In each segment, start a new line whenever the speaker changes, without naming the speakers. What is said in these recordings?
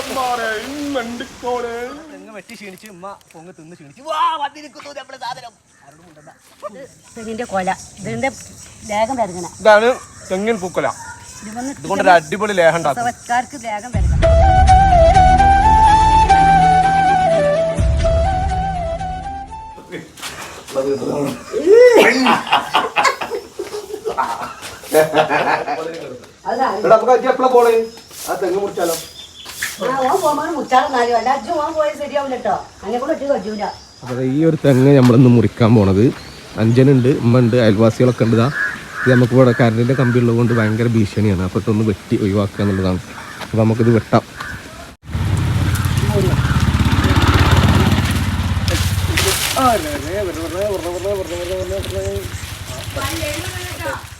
മണ്ടന്മാരെ മണ്ടിക്കോളെ
തെങ്ങ് വെട്ടി ക്ഷീണിച്ച് ഉമ്മ പൊങ്ങ് തിന്ന് ക്ഷീണിച്ച്. വാ വന്നിരിക്കുന്നു നമ്മുടെ സാധനം.
കൊല. ഇതിന്റെ ലേഖം
ഇതാണ് തെങ്ങിൻ പൂക്കല.
ഇത് വന്ന്
ഇതുകൊണ്ടൊരു അടിപൊളി ലേഹം ഉണ്ടാക്കും.
പ്രസവക്കാർക്ക് ലേഖം പെരുകണം
എടാ നമുക്ക് എപ്പോഴാ പോളേ ആ തെങ്ങ് മുറിച്ചാലോ?
മുച്ചാളെന്നാലും അല്ല അജ്ജു ഓൻ പോയത് ശരിയാവില്ല കേട്ടോ അങ്ങനെ കൂടെ ഒറ്റ കജൂല
അപ്പോൾ ഈ ഒരു തെങ്ങ് നമ്മളിന്ന് മുറിക്കാൻ പോണത് അഞ്ചനുണ്ട് ഉമ്മ ഉണ്ട് അയൽവാസികളൊക്കെ ഉണ്ട് ഇതാ ഇത് നമുക്ക് ഇവിടെ കരണ്ടിന്റെ കമ്പി ഉള്ളത് കൊണ്ട് ഭയങ്കര ഭീഷണിയാണ് അപ്പോൾ ഇതൊന്ന് വെട്ടി ഒഴിവാക്കുക എന്നുള്ളതാണ് അപ്പോൾ നമുക്കിത് വെട്ടാം ഇത്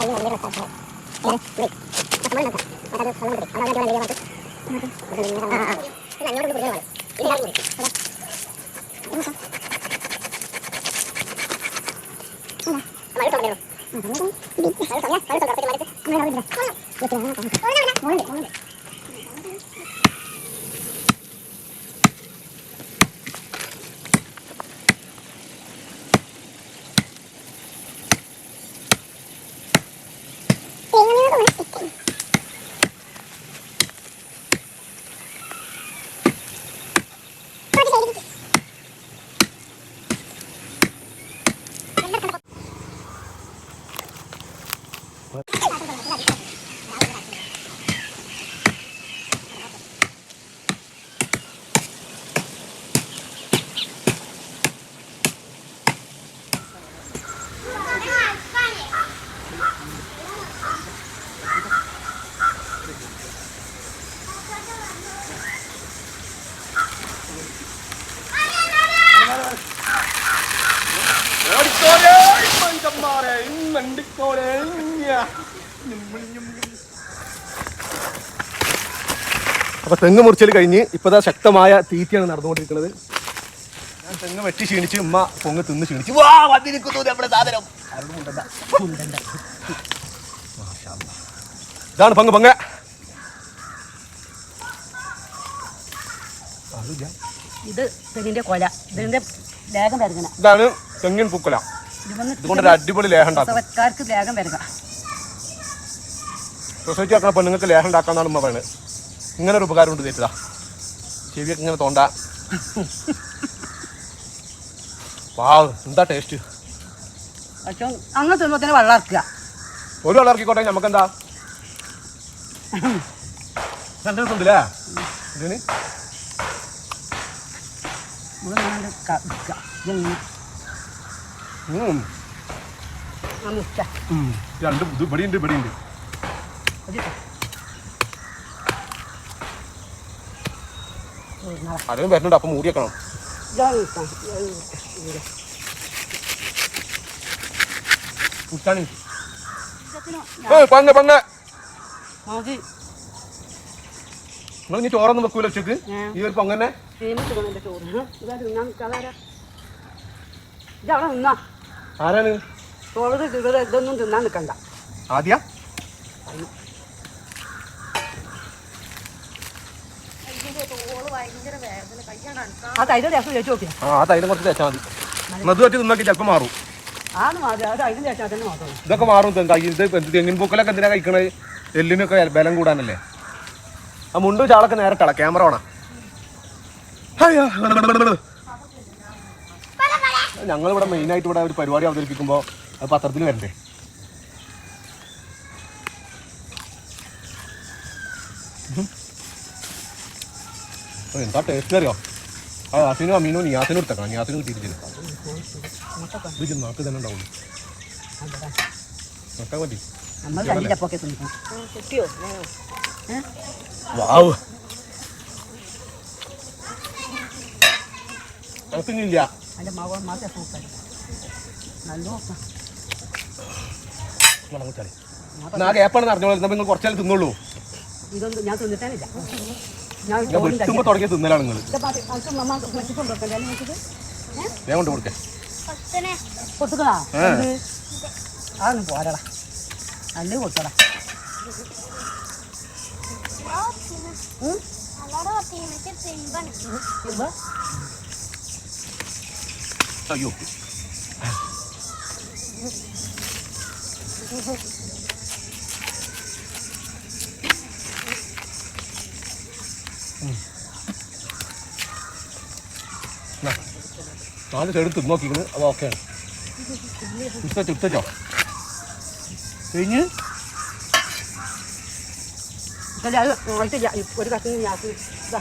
വരൂലേ ആ രണ്ടെണ്ണല്ലേ ആകെ പേടിച്ചില്ലേ
ഇവിടെ കോണിരിക്കട്ടെ
ഓടിക്കോളെ മണ്ടിക്കോളെ
അപ്പോൾ തെങ്ങ് മുറിച്ചൽ കഴിഞ്ഞ് ഇപ്പതാ ശക്തമായ തീറ്റയാണ് നടന്നുകൊണ്ടിരിക്കുന്നത്. ഞാൻ തെങ്ങ് വെട്ടി ക്ഷീണിച്ച് ഉമ്മ പൊങ്ങ് തിന്ന് ക്ഷീണിച്ച്.
വാ വന്നിരിക്കുന്നു നമ്മുടെ സാധനം.
ഇതാണ് പങ്ക് പങ്ക്
ഇത് തെങ്ങിന്റെ കൊല. ഇതിന്റെ ലേഖം
ഇതാണ് തെങ്ങിൻ പൂക്കല. ഇതുകൊണ്ടൊരു അടിപൊളി ലേഹം ഉണ്ടാക്കും.
പ്രസവക്കാർക്ക്
ആക്കുന്ന പെണ്ണുങ്ങൾക്ക് ലേഹം ഉണ്ടാക്കാന്നാണ് ഉമ്മ പറയുന്നത് ഇങ്ങനെ ഒരു ഉപകാരം ഉണ്ട് തെറ്റിതാ ചെവിയൊക്കെ ഇങ്ങനെ തോണ്ട. വാവ് എന്താ ടേസ്റ്റ്
പക്ഷെ അങ്ങ് തിന്നുമ്പോ തന്നെ വെള്ളം ഇറക്കുക.
ഒരു വെള്ളം ഇറക്കിക്കോട്ടെ നമുക്കെന്താ? രണ്ട് ഇതിന്?
ക-.
ഉം. രണ്ട് ഇവിടെയുണ്ട് ഇവിടെയുണ്ട്. ആരെയും വരുന്നുണ്ട് അപ്പം മൂടി വെക്കണം. കുട്ടാണി. പങ്ക
മതി.
നിങ്ങൾ ഇനി ചോറൊന്നും വെക്കൂല
ഉച്ചയ്ക്ക്?
ഈ ഒരു പൊങ്ങനെ
ചോറ്. ഇതാ നിന്നാ?
ആരാണ്?
തിന്നത് ഇതൊന്നും തിന്നാൻ നിൽക്കണ്ട.
ആദ്യ?
ആ തൈര് രസം ചോദിച്ചു നോക്കിയാ
ആ ആ തൈലം കുറച്ച് തേച്ചാൽ മതി. മധു പറ്റി തിന്നൊക്കെ ചിലപ്പോൾ മാറും.
ആ തൈര് തന്നെ
ഇതൊക്കെ മാറും തെങ്ങ് കൈ ഇത് എന്ത് തെങ്ങിൻ പൂക്കലൊക്കെ എന്തിനാ കഴിക്കണത് എല്ലിനൊക്കെ ബലം കൂടാനല്ലേ. ആ മുണ്ട് ചാളൊക്കെ നേരെ ക്യാമറ വേണം ഞങ്ങളിവിടെ മെയിനായിട്ട് ഇവിടെ ഒരു പരിപാടി അവതരിപ്പിക്കുമ്പോൾ അത് പത്രത്തിൽ വരണ്ടേ? ഓ, എന്താ ടേസ്റ്റ് അറിയോ? ആ അസിനും അമീനും നിയാസിനും എടുത്തേക്കണം. നിയാസിനും കിട്ടിയിട്ടില്ല. ഇത് നാക്ക് തന്നെ ഉണ്ടാവുള്ളൂ. നോക്കാൻ മതി. വാവ്. നമുക്കില്ല
അതിന്റെ മകൻ മാത്രം സൂപ്പർ നല്ല
എന്നാ ഗ്യാപ്പാണ് അറിഞ്ഞോളൂ നിങ്ങൾ കുറച്ചാൽ തിന്നുള്ളൂ.
ഇതൊന്നും ഞാൻ തിന്നിട്ടാനില്ല. ഞാൻ
ഞാൻ വെട്ടുമ്പോ തുടങ്ങിയ തിന്നലാണ് നിങ്ങൾ ഞാൻ കൊണ്ട് കൊടുക്കേ.
കൊടുക്കണോ. അതൊന്നും പോരടാ. നല്ല കൊടുക്കടാ ഇപ്പൊ
അയ്യോ നാല് സൈഡ് തിന്ന് നോക്കിക്കണ്. അത് ഓക്കെയാണ് ഇഷ്ടോ ഇഷ്ടോ കഴിഞ്ഞ്?
ഒരു കത്തിന് ഞാൻ ഇതാ.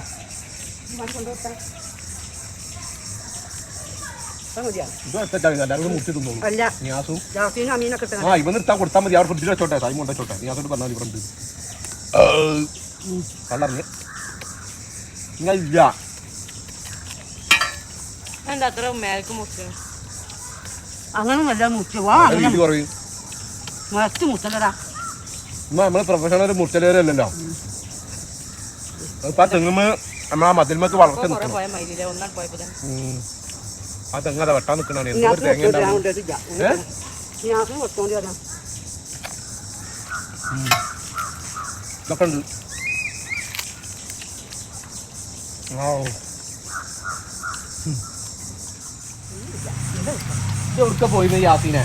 ആ ഇവന്ന് എടുത്താൽ കൊടുത്താൽ മതി. അവിടെ ഫ്രിഡ്ജിൽ വെച്ചോട്ടെ. ടൈം കൊണ്ടുവച്ചോട്ടെ ന്യാസോട് പറഞ്ഞാൽ ഇവിടെ ഉണ്ട്. കള്ളറിഞ്ഞ് നിങ്ങൾ ഇല്ല.
അങ്ങനെ വല്ല മുറ്റ വാ
അത് വീട് കുറയും
മസ്റ്റ് മുത്തലടാ
നമ്മൾ പ്രൊഫഷണൽ മുട്ടലേരല്ലോ ഇപ്പൊ തെങ്ങുമ്പോ നമ്മൾ ആ മതിൽമക്ക് വളർച്ച ആ തെങ്ങ് അതാ വെട്ടാൻ നിൽക്കണാണ് എന്തൊരു തേങ്ങ ഉണ്ടാവും? ഇതൊക്കെ ഉണ്ട്. ആ എവിടുക്ക പോയി യാസീനെ?